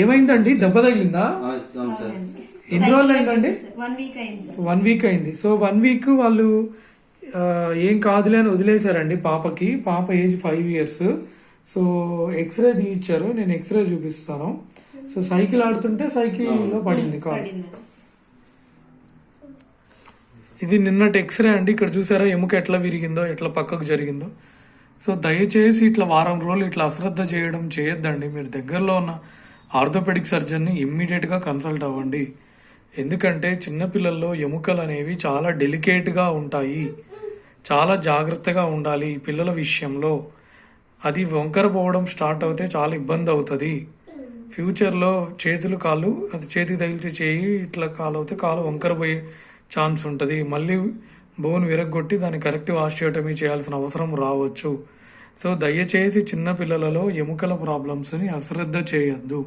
ఏమైందండి? దెబ్బ తగిలిందా ఎన్ని రోజులు అయిందండి వన్ వీక్ అయింది సార్. వన్ వీక్ అయింది. సో వన్ వీక్ వాళ్ళు ఏం కాదులే అని వదిలేశారండి పాపకి. పాప age five years. So X-ray తీయించారు. నేను ఎక్స్రే చూపిస్తాను. సో సైకిల్ ఆడుతుంటే సైకిల్లో పడింది కాదు పడింది. ఇది నిన్నటి ఎక్స్రే అండి. ఇక్కడ చూసారా? ఎముక ఎట్లా విరిగిందో ఎట్లా పక్కకు జరిగిందో. సో దయచేసి ఇట్లా వారం రోజులు ఇట్లా అశ్రద్ధ చేయడం చేయొద్దండి. మీరు దగ్గరలో ఉన్న ఆర్థోపెడిక్ సర్జన్ని ఇమ్మీడియట్గా కన్సల్ట్ అవ్వండి. ఎందుకంటే చిన్నపిల్లల్లో ఎముకలు అనేవి చాలా డెలికేట్గా ఉంటాయి. చాలా జాగ్రత్తగా ఉండాలి పిల్లల విషయంలో. అది వంకర పోవడం స్టార్ట్ అవుతే చాలా ఇబ్బంది అవుతుంది. ఫ్యూచర్లో చేతులు కాళ్ళు అది చేతి తగిలితే చేయి ఇట్లా కాలు అవుతే కాలు వంకర పోయే ఛాన్స్ ఉంటుంది. మళ్ళీ బోన్ విరగొట్టి దాన్ని కరెక్టివ్ ఆస్టియోటమీ చేయాల్సిన అవసరం రావచ్చు. సో దయచేసి చిన్న పిల్లలలో ఎముకల ప్రాబ్లమ్స్ని అశ్రద్ధ చేయొద్దు.